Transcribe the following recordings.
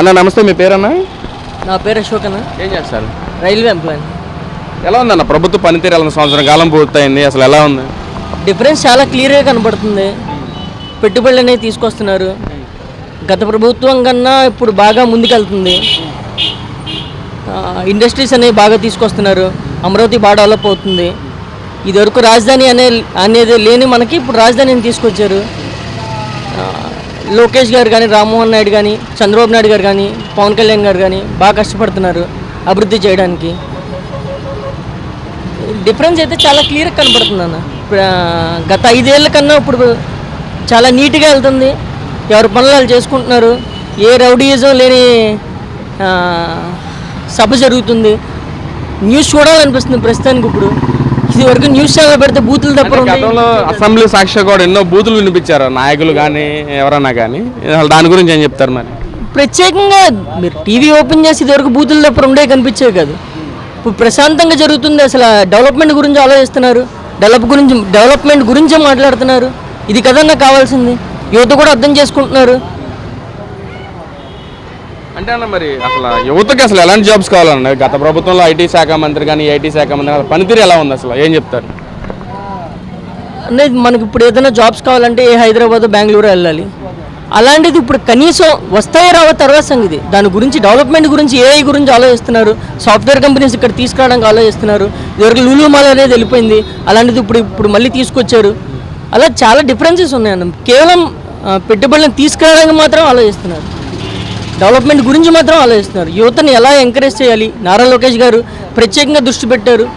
అన్న నమస్తే మీ పేరన్నా? నా పేరు అశోక్ అన్న. ఏం చేస్తారు? Railway employee. ఎలా ఉందన్న ప్రభుత్వ పనితీరు ఎలా? సంవత్సరం కాలం పూర్తయింది అసలు ఎలా ఉంది? డిఫరెన్స్ చాలా క్లియర్గా కనబడుతుంది. పెట్టుబడులు అనేవి తీసుకొస్తున్నారు. గత ప్రభుత్వం కన్నా ఇప్పుడు బాగా ముందుకెళ్తుంది. ఇండస్ట్రీస్ అనేవి బాగా తీసుకొస్తున్నారు. అమరావతి బాగా డెవలప్ అవుతుంది. ఇదివరకు రాజధాని అనే అనేది లేని మనకి ఇప్పుడు రాజధానిని తీసుకొచ్చారు. లోకేష్ గారు కానీ రామ్మోహన్ నాయుడు కానీ చంద్రబాబు నాయుడు గారు కానీ పవన్ కళ్యాణ్ గారు కానీ బాగా కష్టపడుతున్నారు అభివృద్ధి చేయడానికి. డిఫరెన్స్ అయితే చాలా క్లియర్గా కనపడుతుంది అన్న. ఇప్పుడు, గత ఐదేళ్ళ కన్నా ఇప్పుడు చాలా నీట్గా వెళ్తుంది. ఎవరి పనులు వాళ్ళు చేసుకుంటున్నారు. ఏ రౌడీయిజం లేని సభ జరుగుతుంది. న్యూస్ చూడాలనిపిస్తుంది ప్రస్తుతానికి ఇప్పుడు. ఇది వరకు న్యూస్ ఛానల్ పెడితే బూతులు తప్ప. గతంలో అసెంబ్లీ సాక్షి కూడా ఎన్నో బూతులు వినిపించారు. నాయకులు కానీ ఎవరన్నా కానీ దాని గురించి ఏం చెప్తారు మరి? ప్రత్యేకంగా మీరు టీవీ ఓపెన్ చేసి ఇదివరకు బూతులు తప్ప ఉండే కనిపించేవి కాదు. ఇప్పుడు ప్రశాంతంగా జరుగుతుంది అసలు డెవలప్మెంట్ గురించి ఆలోచిస్తున్నారు. డెవలప్ గురించి డెవలప్మెంట్ గురించే మాట్లాడుతున్నారు. ఇది కదన్నా కావాల్సింది. యువత కూడా అర్థం చేసుకుంటున్నారు. అంటే అన్న మరి అసలు యువతకి అసలు ఎలాంటి జాబ్స్ కావాలన్న? గత ప్రభుత్వంలో ఐటీ శాఖ మంత్రి కానీ ఐటీ శాఖ మంత్రి కానీ పనితీరు ఎలా ఉంది అసలు? ఏం చెప్తారు? అంటే మనకి ఇప్పుడు ఏదైనా జాబ్స్ కావాలంటే ఏ హైదరాబాద్ బెంగళూరు వెళ్ళాలి. అలాంటిది ఇప్పుడు కనీసం వస్తాయో రావో తర్వాత సంగతి. దాని గురించి డెవలప్మెంట్ గురించి ఏఐ గురించి ఆలోచిస్తున్నారు. సాఫ్ట్వేర్ కంపెనీస్ ఇక్కడ తీసుకురావడానికి ఆలోచిస్తున్నారు. ఇదివరకు లూలు మాల్ అనేది వెళ్ళిపోయింది. అలాంటిది ఇప్పుడు ఇప్పుడు మళ్ళీ తీసుకొచ్చారు. అలా చాలా డిఫరెన్సెస్ ఉన్నాయన్న కేవలం పెట్టుబడులను తీసుకురావడానికి మాత్రం ఆలోచిస్తున్నారు. డెవలప్మెంట్ గురించి మాత్రం ఆలోచిస్తున్నారు. యువతని ఎలా ఎంకరేజ్ చేయాలి? నారా లోకేష్ గారు ప్రత్యేకంగా దృష్టి పెట్టారు.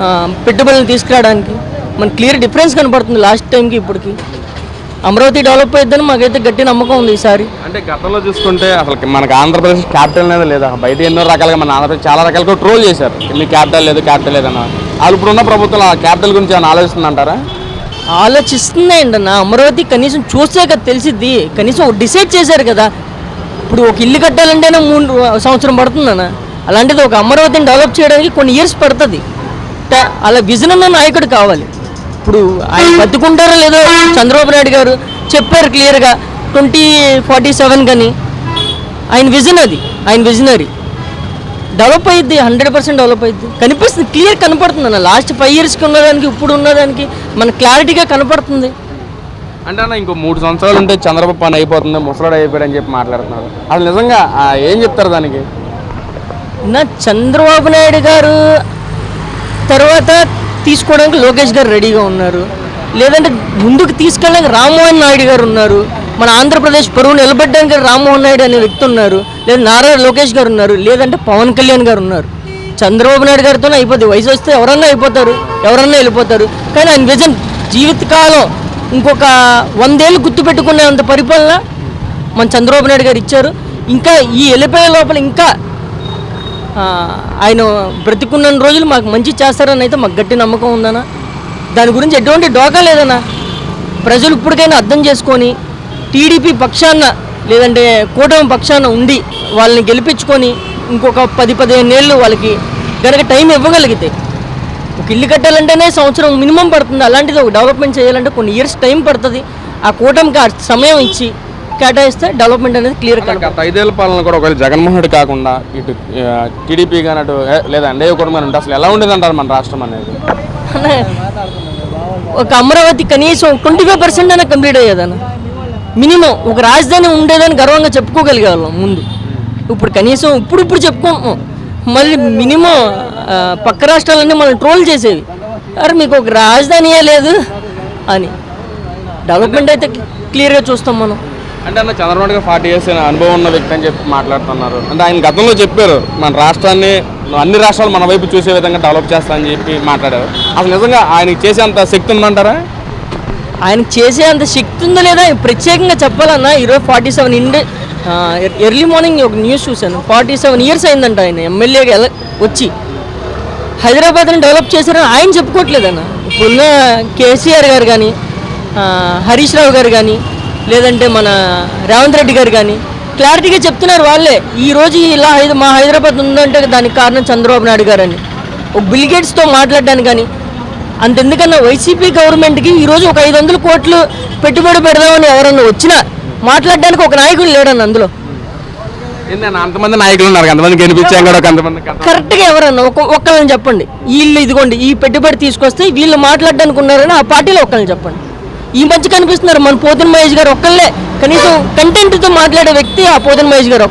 ఆ, పెట్టుబడులను తీసుకురావడానికి. మన క్లియర్ డిఫరెన్స్ కనపడుతుంది లాస్ట్ టైంకి ఇప్పటికి. అమరావతి డెవలప్ అయిద్దని మాకైతే గట్టి నమ్మకం ఉంది ఈసారి. అంటే గతంలో చూసుకుంటే అసలు మనకి ఆంధ్రప్రదేశ్ క్యాపిటల్ అనేది లేదా బయట ఎన్నో రకాలుగా మన ఆంధ్రప్రదేశ్ చాలా రకాలుగా ట్రోల్ చేశారు. మీ క్యాపిటల్ లేదు క్యాపిటల్ లేదన్న. వాళ్ళు ఇప్పుడున్న ప్రభుత్వం ఆ క్యాపిటల్ గురించి ఏమైనా ఆలోచిస్తుందంటారా? ఆలోచిస్తున్నాయి అండి అన్న. అమరావతి కనీసం చూస్తే కదా తెలిసిద్ది. కనీసం డిసైడ్ చేశారు కదా. ఇప్పుడు ఒక ఇల్లు కట్టాలంటేనే మూడు సంవత్సరం పడుతుందన్న అలాంటిది ఒక అమరావతిని డెవలప్ చేయడానికి కొన్ని ఇయర్స్ పడుతుంది. అలా విజన్ ఉన్న నాయకుడు కావాలి. ఇప్పుడు ఆయన బతుకుంటారో లేదో చంద్రబాబు నాయుడు గారు చెప్పారు క్లియర్గా ట్వంటీ ఫార్టీ సెవెన్ కానీ. ఆయన విజన్ అది ఆయన విజనరీ డెవలప్ అయ్యిద్ది హండ్రెడ్ పర్సెంట్ డెవలప్ అయ్యిద్ది కనిపిస్తుంది క్లియర్ కనపడుతుంది అన్న. లాస్ట్ ఫైవ్ ఇయర్స్కి ఉన్నదానికి ఇప్పుడు ఉన్నదానికి మన క్లారిటీగా కనపడుతుంది. అంటే అన్న ఇంకో మూడు సంవత్సరాలు ఉంటే చంద్రబాబు పని అయిపోతుంది ముసలాడు అయిపోయాడు అని చెప్పి మాట్లాడుతున్నారు. అసలు నిజంగా ఏం చెప్తారు దానికి? నా చంద్రబాబు నాయుడు గారు తర్వాత తీసుకోవడానికి లోకేష్ గారు రెడీగా ఉన్నారు. లేదంటే ముందుకు తీసుకెళ్ళడానికి రామ్మోహన్ నాయుడు గారు ఉన్నారు. మన ఆంధ్రప్రదేశ్ పరువు నిలబెట్టడానికి రామ్మోహన్ నాయుడు అనే వ్యక్తి ఉన్నారు. లేదా నారా లోకేష్ గారు ఉన్నారు. లేదంటే పవన్ కళ్యాణ్ గారు ఉన్నారు. చంద్రబాబు నాయుడు గారితోనే అయిపోతుంది వయసు వస్తే ఎవరన్నా అయిపోతారు. ఎవరన్నా వెళ్ళిపోతారు. కానీ ఆయన విజన్ జీవితకాలం ఇంకొక వందేళ్ళు గుర్తుపెట్టుకునేంత పరిపాలన మన చంద్రబాబు నాయుడు గారు ఇచ్చారు. ఇంకా ఈ వెళ్ళిపోయే లోపల ఇంకా ఆయన బ్రతికున్న రోజులు మాకు మంచి చేస్తారని అయితే మాకు గట్టి నమ్మకం ఉందనా దాని గురించి ఎటువంటి డోకా లేదన్నా. ప్రజలు ఇప్పటికైనా అర్థం చేసుకొని టీడీపీ పక్షాన లేదంటే కూటమి పక్షాన ఉండి వాళ్ళని గెలిపించుకొని ఇంకొక పది పదిహేను ఏళ్ళు వాళ్ళకి కనుక టైం ఇవ్వగలిగితే ఒక ఇల్లు కట్టాలంటేనే సంవత్సరం మినిమం పడుతుంది. అలాంటిది ఒక డెవలప్మెంట్ చేయాలంటే కొన్ని ఇయర్స్ టైం పడుతుంది. ఆ కూటమికి ఆ సమయం ఇచ్చి కేటాయిస్తే డెవలప్మెంట్ అనేది క్లియర్ గత ఐదేళ్ళ పాలన కూడా ఒకవేళ జగన్మోహన్ రెడ్డి కాకుండా ఇటు టీడీపీ కానీ అటు లేదా మనం ఉంటే అసలు ఎలా ఉండేది అంటారు మన రాష్ట్రం అనేది? అనే ఒక అమరావతి కనీసం ట్వంటీ ఫైవ్ పర్సెంట్ అయినా కంప్లీట్ అయ్యేదన్న. మినిమం ఒక రాజధాని ఉండేదని గర్వంగా చెప్పుకోగలిగే వాళ్ళం ముందు. ఇప్పుడు కనీసం ఇప్పుడు ఇప్పుడు చెప్పుకుంటున్నాం మళ్ళీ మినిమం పక్క రాష్ట్రాలన్నీ మనం ట్రోల్ చేసేవి. అరే మీకు ఒక రాజధానియే లేదు? అని. డెవలప్మెంట్ అయితే క్లియర్గా చూస్తాం మనం. అంటే అన్న చంద్రబాబు గారు ఫార్టీ ఇయర్స్ అనుభవం ఉన్న వ్యక్తి అని చెప్పి మాట్లాడుతున్నారు. అంటే ఆయన గతంలో చెప్పారు మన రాష్ట్రాన్ని అన్ని రాష్ట్రాలు మన వైపు చూసే విధంగా డెవలప్ చేస్తా అని చెప్పి మాట్లాడారు. అసలు నిజంగా ఆయన చేసే అంత శక్తి ఉందంటారా? ఆయన చేసే అంత శక్తి ఉందో లేదా ప్రత్యేకంగా చెప్పాలన్నా ఈరోజు ఫార్టీ సెవెన్ ఇండి ఎర్లీ మార్నింగ్ ఒక న్యూస్ చూశాను. ఫార్టీ సెవెన్ ఇయర్స్ అయిందంట ఆయన ఎమ్మెల్యేగా ఎలా వచ్చి. హైదరాబాద్ని డెవలప్ చేశారని ఆయన చెప్పుకోవట్లేదన్న ఇప్పుడున్న కేసీఆర్ గారు కానీ హరీష్ రావు గారు కానీ లేదంటే మన రేవంత్ రెడ్డి గారు కానీ క్లారిటీగా చెప్తున్నారు వాళ్ళే. ఈ రోజు ఇలా మా హైదరాబాద్ ఉందంటే దానికి కారణం చంద్రబాబు నాయుడు గారు అని ఒక బిల్గేట్స్తో మాట్లాడడానికి కానీ అంతెందుకన్నా వైసీపీ గవర్నమెంట్కి ఈరోజు ఒక ఐదు వందల కోట్లు పెట్టుబడి పెడదామని ఎవరన్నా వచ్చినా మాట్లాడడానికి ఒక నాయకుడు లేడన్న అందులో. అంతమంది నాయకులు ఉన్నారు అంతమంది గెలిపించాం కూడా కొంతమంది గతం- కరెక్ట్గా ఎవరన్నా ఒక ఒక్కళ్ళని చెప్పండి. వీళ్ళు ఇదిగోండి ఈ పెట్టుబడి తీసుకొస్తే వీళ్ళు మాట్లాడడానికి ఉన్నారని ఆ పార్టీలో ఒక్కళ్ళని చెప్పండి. ఈ మధ్య కనిపిస్తున్నారు మన పోతిన మహేష్ గారు ఒక్కళ్ళే కనీసం కంటెంట్తో మాట్లాడే వ్యక్తి ఆ పోతిన మహేష్ గారు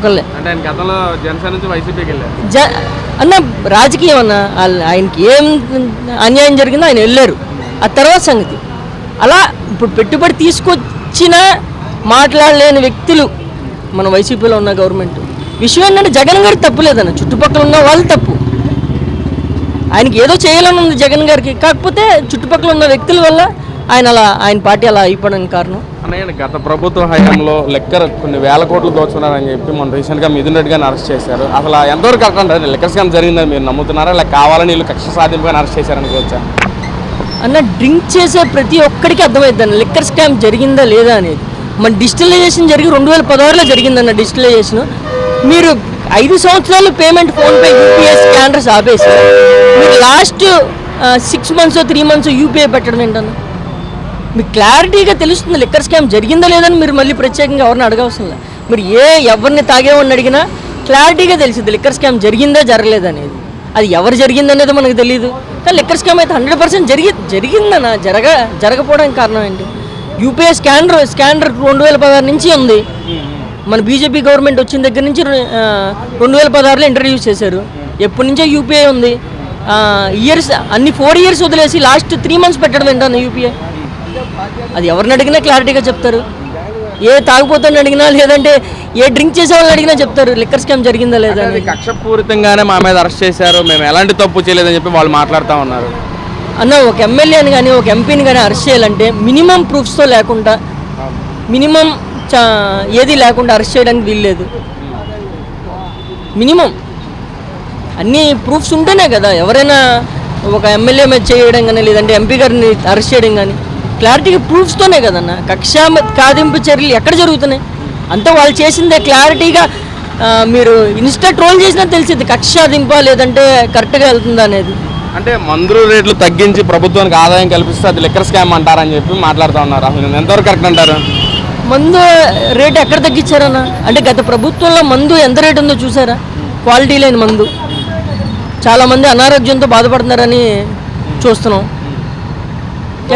జ అన్న రాజకీయం అన్న వాళ్ళ- ఆయనకి ఏం అన్యాయం జరిగిందో ఆయన వెళ్ళారు. ఆ తర్వాత సంగతి. అలా ఇప్పుడు పెట్టుబడి తీసుకొచ్చిన మాట్లాడలేని వ్యక్తులు మన వైసీపీలో ఉన్న గవర్నమెంట్. విషయం ఏంటంటే జగన్ గారికి తప్పు లేదన్న చుట్టుపక్కల ఉన్న వాళ్ళు తప్పు. ఆయనకి ఏదో చేయాలని ఉంది జగన్ గారికి. కాకపోతే చుట్టుపక్కల ఉన్న వ్యక్తుల వల్ల ఆయన అలా ఆయన పార్టీ అలా అయిపోవడానికి కారణం. అన్నయ్య గత ప్రభుత్వ హయాంలో లెక్కర్ కొన్ని వేల కోట్లు దోచుకున్నారని చెప్పి మొన్న రీసెంట్గా మిథున్ రెడ్డి గారిని అరెస్ట్ చేశారు. అసలు ఎంతవరకు కరెక్ట్ అంటారు? లెక్కర్ స్కామ్ జరిగిందని మీరు నమ్ముతున్నారా? లేక కావాలని వీళ్ళు కక్ష సాధింపుగా అరెస్ట్ చేశారనుకోవచ్చా అన్న డ్రింక్ చేసే ప్రతి ఒక్కడికి అర్థమవుతుంది లెక్కర్ స్కామ్ జరిగిందా లేదా అనేది. మన డిజిటలైజేషన్ జరిగి రెండు వేల పదహారులో జరిగిందన్న డిజిటలైజేషన్. మీరు ఐదు సంవత్సరాలు పేమెంట్ ఫోన్పే యూపీఐ స్కానర్స్ ఆపేసి మీరు last six months three months UPI పెట్టడం ఏంటన్నా? మీకు క్లారిటీగా తెలుస్తుంది లిక్కర్ స్కామ్ జరిగిందా లేదని మీరు మళ్ళీ ప్రత్యేకంగా ఎవరిని అడగవసరం లేదు. మీరు ఏ ఎవరిని తాగేవాడిని అడిగినా క్లారిటీగా తెలిసింది లిక్కర్ స్కామ్ జరిగిందా జరగలేదనేది అది ఎవరు జరిగిందనేది మనకు తెలియదు కానీ లిక్కర్ స్కామ్ అయితే హండ్రెడ్ పర్సెంట్ జరిగి జరిగిందన్న జరగ జరగపోవడానికి కారణం ఏంటి? యూపీఐ స్కానర్ స్కానర్ రెండు వేల పదహారు నుంచి ఉంది. మన బీజేపీ గవర్నమెంట్ వచ్చిన దగ్గర నుంచి రెండు వేల పదహారులో ఇంట్రడ్యూస్ చేశారు. ఎప్పటి నుంచో యూపీఐ ఉంది. ఇయర్స్ అన్ని ఫోర్ ఇయర్స్ వదిలేసి లాస్ట్ త్రీ మంత్స్ పెట్టడం ఏంటన్న యూపీఐ అది ఎవరిని అడిగినా క్లారిటీగా చెప్తారు. ఏ తాగుపోతాను అడిగినా లేదంటే ఏ డ్రింక్ చేసే వాళ్ళని అడిగినా చెప్తారు. లిక్కర్ స్కామ్ జరిగిందా లేదా కక్షపూరితంగానే మా మీద అరెస్ట్ చేశారు. మేము ఎలాంటి తప్పు చేయలేదని చెప్పి వాళ్ళు మాట్లాడుతూ ఉన్నారు. అన్న ఒక ఎమ్మెల్యేని కానీ ఒక ఎంపీని కానీ అరెస్ట్ చేయాలంటే మినిమం ప్రూఫ్స్తో లేకుండా మినిమం ఏది లేకుండా అరెస్ట్ చేయడానికి వీల్లేదు. మినిమం. అన్ని ప్రూఫ్స్ ఉంటేనే కదా ఎవరైనా ఒక ఎమ్మెల్యే మీద చేయడం కానీ లేదంటే ఎంపీ గారిని అరెస్ట్ చేయడం కానీ క్లారిటీగా ప్రూఫ్స్తోనే కదన్న. కక్ష కాదింపు చర్యలు ఎక్కడ జరుగుతున్నాయి? అంతా వాళ్ళు చేసిందే క్లారిటీగా మీరు ఇన్స్టా ట్రోల్ చేసినా తెలిసింది కక్ష దింపా లేదంటే కరెక్ట్గా వెళ్తుందా అనేది. అంటే మందులు రేట్లు తగ్గించి ప్రభుత్వానికి ఆదాయం కల్పిస్తే అది లిక్కర్ స్కామ్ అంటారని చెప్పి మాట్లాడుతూ ఉన్నారు. అసలు ఎంతవరకు కరెక్ట్ అంటారు? మందు రేట్ ఎక్కడ తగ్గించారన్న? అంటే గత ప్రభుత్వంలో మందు ఎంత రేట్ ఉందో చూసారా? క్వాలిటీ లేని మందు. చాలామంది అనారోగ్యంతో బాధపడుతున్నారని చూస్తున్నాం.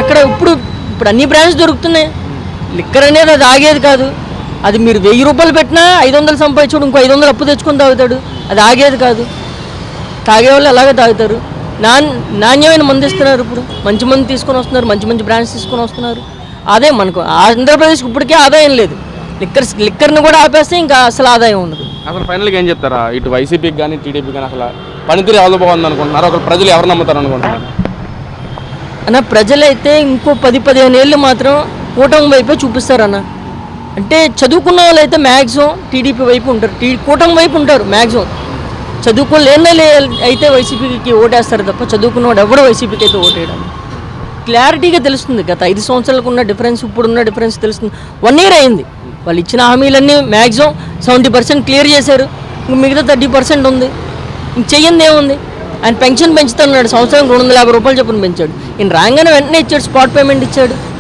ఎక్కడ ఇప్పుడు ఇప్పుడు అన్ని బ్రాండ్స్ దొరుకుతున్నాయి. లిక్కర్ అనేది అది ఆగేది కాదు. అది మీరు వెయ్యి రూపాయలు పెట్టినా ఐదు వందలు సంపాదించుడు ఇంకో ఐదు వందలు అప్పు తెచ్చుకొని తాగుతాడు. అది ఆగేది కాదు. తాగేవాళ్ళు అలాగే తాగుతారు. నాన్ నాణ్యమైన మందు ఇస్తున్నారు ఇప్పుడు. మంచి మంది తీసుకొని వస్తున్నారు మంచి మంచి బ్రాండ్స్ తీసుకొని వస్తున్నారు. అదే మనకు ఆంధ్రప్రదేశ్కి ఇప్పటికే ఆదాయం లేదు. లిక్కర్ లిక్కర్ని కూడా ఆపేస్తే ఇంకా అసలు ఆదాయం ఉండదు. అసలు ఫైనల్గా ఏం చెప్తారా? ఇటు వైసీపీకి కానీ టీడీపీ కానీ అసలు పనితీరు ఎవరు బాగుంది అనుకుంటున్నారు? ఒకరు ప్రజలు ఎవరు నమ్ముతారు అనుకుంటున్నారు? అన్న ప్రజలైతే ఇంకో పది పదిహేను ఏళ్ళు మాత్రం కూటమి వైపే చూపిస్తారన్న. అంటే చదువుకున్న వాళ్ళు అయితే మ్యాక్సిమం టీడీపీ వైపు ఉంటారు. టీ కూటమి వైపు ఉంటారు మ్యాక్సిమం చదువుకుని లేని లే అయితే వైసీపీకి ఓటేస్తారు తప్ప చదువుకున్నవాడు ఎవడో వైసీపీకి అయితే ఓటేయడం? క్లారిటీగా తెలుస్తుంది. గత ఐదు సంవత్సరాలకు ఉన్న డిఫరెన్స్ ఇప్పుడున్న డిఫరెన్స్ తెలుస్తుంది. వన్ ఇయర్ అయింది. వాళ్ళు ఇచ్చిన హామీలన్నీ మ్యాక్సిమం సెవెంటీ పర్సెంట్ క్లియర్ చేశారు. ఇంక మిగతా థర్టీ పర్సెంట్ ఉంది. ఇంక చెయ్యింది ఏముంది? ఆయన పెన్షన్ పెంచుతున్నాడు. సంవత్సరం రెండు వందల యాభై రూపాయలు చొప్పున పెంచాడు. ఈయన రాగానే వెంటనే ఇచ్చాడు స్పాట్ పేమెంట్ ఇచ్చాడు.